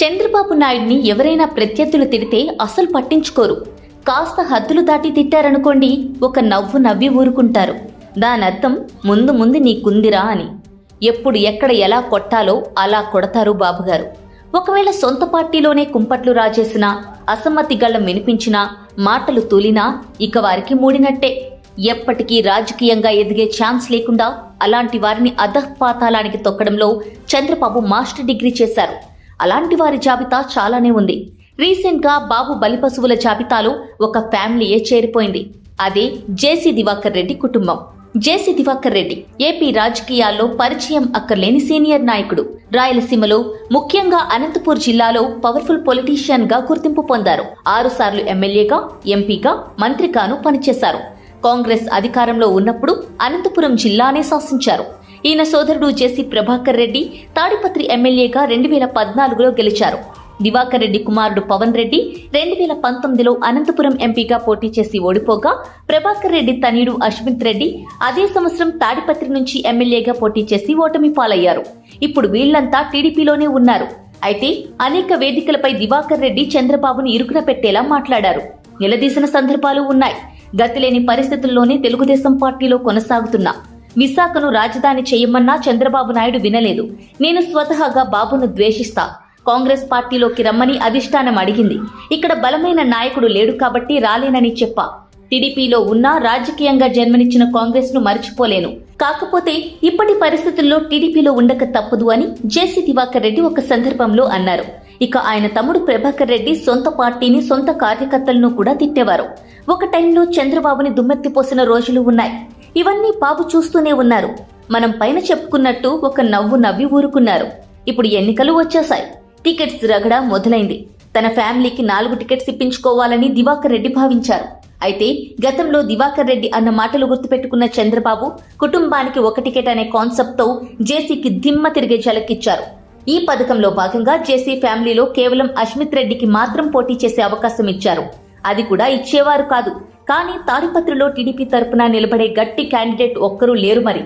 చంద్రబాబు నాయుడిని ఎవరైనా ప్రత్యర్థులు తిడితే అసలు పట్టించుకోరు. కాస్త హద్దులు దాటి తిట్టారనుకోండి ఒక నవ్వు నవ్వి ఊరుకుంటారు. దానర్థం ముందు ముందు నీకుందిరా అని. ఎప్పుడు ఎక్కడ ఎలా కొట్టాలో అలా కొడతారు బాబుగారు. ఒకవేళ సొంత పార్టీలోనే కుంపట్లు రాజేసినా అసమ్మతి గళ్ళం వినిపించినా మాటలు తూలినా ఇక వారికి మూడినట్టే. ఎప్పటికీ రాజకీయంగా ఎదిగే ఛాన్స్ లేకుండా అలాంటి వారిని అధఃపాతాళానికి తొక్కడంలో చంద్రబాబు మాస్టర్ డిగ్రీ చేశారు. అలాంటి వారి జాబితా చాలానే ఉంది. రీసెంట్గా బాబు బలిపశువుల జాబితాలో ఒక ఫ్యామిలీయే చేరిపోయింది. అదే జేసీ దివాకర్ రెడ్డి కుటుంబం. జేసీ దివాకర్ రెడ్డి ఏపీ రాజకీయాల్లో పరిచయం అక్కర్లేని సీనియర్ నాయకుడు. రాయలసీమలో ముఖ్యంగా అనంతపూర్ జిల్లాలో పవర్ఫుల్ పొలిటీషియన్గా గుర్తింపు పొందారు. ఆరుసార్లు ఎమ్మెల్యేగా ఎంపీగా మంత్రిగాను పనిచేశారు. కాంగ్రెస్ అధికారంలో ఉన్నప్పుడు అనంతపురం జిల్లానే శాసించారు. ఈయన సోదరుడు జేసీ ప్రభాకర్ రెడ్డి తాడిపత్రి ఎమ్మెల్యేగా రెండు వేల పద్నాలుగులో గెలిచారు. దివాకర్ రెడ్డి కుమారుడు పవన్ రెడ్డి రెండు వేల పంతొమ్మిదిలో అనంతపురం ఎంపీగా పోటీ చేసి ఓడిపోగా ప్రభాకర్ రెడ్డి తనయుడు అశ్విత్ రెడ్డి అదే సంవత్సరం తాడిపత్రి నుంచి ఎమ్మెల్యేగా పోటీ చేసి ఓటమి పాలయ్యారు. ఇప్పుడు వీళ్ళంతా టీడీపీలోనే ఉన్నారు. అయితే అనేక వేదికలపై దివాకర్ రెడ్డి చంద్రబాబును ఇరుకున పెట్టేలా మాట్లాడారు. నిలదీసిన సందర్భాలు ఉన్నాయి. గతిలేని పరిస్థితుల్లోనే తెలుగుదేశం పార్టీలో కొనసాగుతున్నా. విశాఖను రాజధాని చేయమన్నా చంద్రబాబు నాయుడు వినలేదు. నేను స్వతహాగా బాబును ద్వేషిస్తా. కాంగ్రెస్ పార్టీలోకి రమ్మని అధిష్టానం అడిగింది. ఇక్కడ బలమైన నాయకుడు లేడు కాబట్టి రాలేనని చెప్పా. టీడీపీలో ఉన్నా రాజకీయంగా జన్మనిచ్చిన కాంగ్రెస్ను మర్చిపోలేను. కాకపోతే ఇప్పటి పరిస్థితుల్లో టీడీపీలో ఉండక తప్పదు అని జేసీ దివాకర్ రెడ్డి ఒక సందర్భంలో అన్నారు. ఇక ఆయన తమ్ముడు ప్రభాకర్ రెడ్డి సొంత పార్టీని సొంత కార్యకర్తలను కూడా తిట్టేవారు. ఒక టైంలో చంద్రబాబుని దుమ్మెత్తిపోసిన రోజులు ఉన్నాయి. ఇవన్నీ బాబు చూస్తూనే ఉన్నారు. మనం పైన చెప్పుకున్నట్టు ఒక నవ్వు నవ్వి ఊరుకున్నారు. ఇప్పుడు ఎన్నికలు వచ్చేశాయి. టికెట్స్ రగడ మొదలైంది. తన ఫ్యామిలీకి నాలుగు టికెట్స్ ఇప్పించుకోవాలని దివాకర్ రెడ్డి భావించారు. అయితే గతంలో దివాకర్ రెడ్డి అన్న మాటలు గుర్తుపెట్టుకున్న చంద్రబాబు కుటుంబానికి ఒక టికెట్ అనే కాన్సెప్ట్తో జేసీకి దిమ్మ తిరిగే జలకిచ్చారు ఈ పథకంలో భాగంగా జేసీ ఫ్యామిలీలో కేవలం అష్మిత్ రెడ్డికి మాత్రం పోటీ చేసే అవకాశం ఇచ్చారు. అది కూడా ఇచ్చేవారు కాదు. కానీ తాడిపత్రిలో టీడీపీ తరపున నిలబడే గట్టి క్యాండిడేట్ ఒక్కరూ లేరు మరి.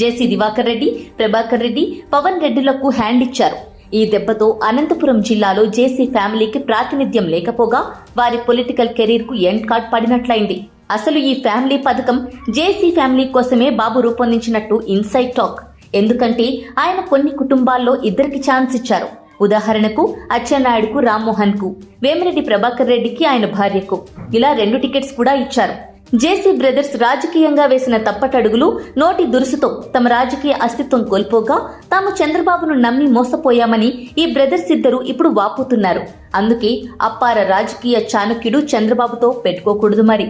జేసీ దివాకర్ రెడ్డి ప్రభాకర్ రెడ్డి పవన్ రెడ్డిలకు హ్యాండ్ ఇచ్చారు. ఈ దెబ్బతో అనంతపురం జిల్లాలో జేసీ ఫ్యామిలీకి ప్రాతినిధ్యం లేకపోగా వారి పొలిటికల్ కెరీర్కు ఎండ్ కార్డ్ పడినట్లయింది. అసలు ఈ ఫ్యామిలీ పథకం జేసీ ఫ్యామిలీ కోసమే బాబు రూపొందించినట్టు ఇన్సైడ్ టాక్. ఎందుకంటే ఆయన కొన్ని కుటుంబాల్లో ఇద్దరికి ఛాన్స్ ఇచ్చారు. ఉదాహరణకు అచ్చెన్నాయుడుకు రామ్మోహన్కు వేమిరెడ్డి ప్రభాకర్ రెడ్డికి ఆయన భార్యకు. ఇలా రెండు టికెట్స్ కూడా ఇచ్చారు. జేసీ బ్రదర్స్ రాజకీయంగా వేసిన తప్పటడుగులు నోటి దురుసుతో తమ రాజకీయ అస్తిత్వం కోల్పోగా తాము చంద్రబాబును నమ్మి మోసపోయామని ఈ బ్రదర్స్ ఇద్దరు ఇప్పుడు వాపోతున్నారు. అందుకే అప్పార రాజకీయ చాణక్యుడు చంద్రబాబుతో పెట్టుకోకూడదు మరి.